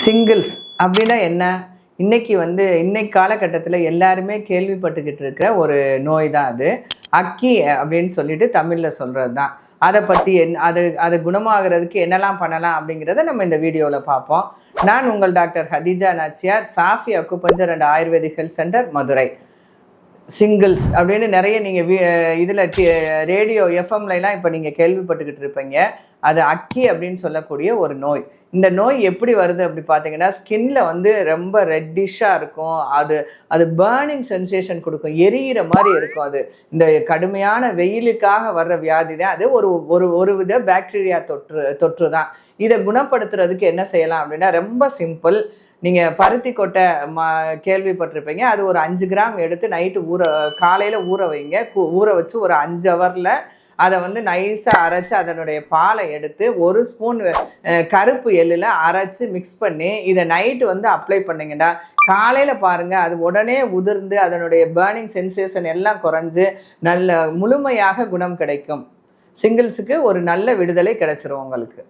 Singles அப்படின்னா என்ன? இன்னைக்கு வந்து இன்னைக்கு காலகட்டத்தில் எல்லாருமே கேள்விப்பட்டுக்கிட்டு இருக்கிற ஒரு நோய் தான் அது. அக்கி அப்படின்னு சொல்லிட்டு தமிழில் சொல்கிறது தான். அதை பற்றி என் அது அது குணமாகிறதுக்கு என்னெல்லாம் பண்ணலாம் அப்படிங்கிறத நம்ம இந்த வீடியோவில் பார்ப்போம். நான் உங்கள் doctor Hatheeja Nachiyar Safi acupuncture and ayurvedic health centre Madurai. Singles அப்படின்னு நிறைய நீங்கள் இதில் ரேடியோ எஃப்எம்லாம் இப்போ நீங்கள் கேள்விப்பட்டுக்கிட்டு இருப்பீங்க. அது அக்கி அப்படின்னு சொல்லக்கூடிய ஒரு நோய். இந்த நோய் எப்படி வருது அப்படி பார்த்தீங்கன்னா ஸ்கின்ல வந்து ரொம்ப ரெட்டிஷாக இருக்கும். அது அது பேர்னிங் சென்சேஷன் கொடுக்கும். எரியிற மாதிரி இருக்கும் அது. இந்த கடுமையான வெயிலுக்காக வர்ற வியாதி தான். அது ஒரு ஒரு ஒரு வித பாக்டீரியா தொற்று தொற்று தான் இதை குணப்படுத்துறதுக்கு என்ன செய்யலாம் அப்படின்னா ரொம்ப சிம்பிள் நீங்கள் பருத்தி கொட்டை ம கேள்விப்பட்டிருப்பீங்க. அது ஒரு அஞ்சு கிராம் எடுத்து நைட்டு ஊற காலையில் ஊற வைங்க. கு- ஊற வச்சு ஒரு அஞ்சு ஹவரில் அதை வந்து நைஸாக அரைச்சி அதனுடைய பாலை எடுத்து ஒரு ஸ்பூன் கருப்பு எள்ளில் அரைச்சி மிக்ஸ் பண்ணி இதை நைட்டு வந்து அப்ளை பண்ணிங்கடா காலையில் பாருங்கள் அது உடனே உதிர்ந்து அதனுடைய பேர்னிங் சென்சேஷன் எல்லாம் குறைஞ்சு நல்ல முழுமையாக குணம் கிடைக்கும். சிங்கிள்ஸுக்கு ஒரு நல்ல விடுதலை கிடைச்சிரும் உங்களுக்கு.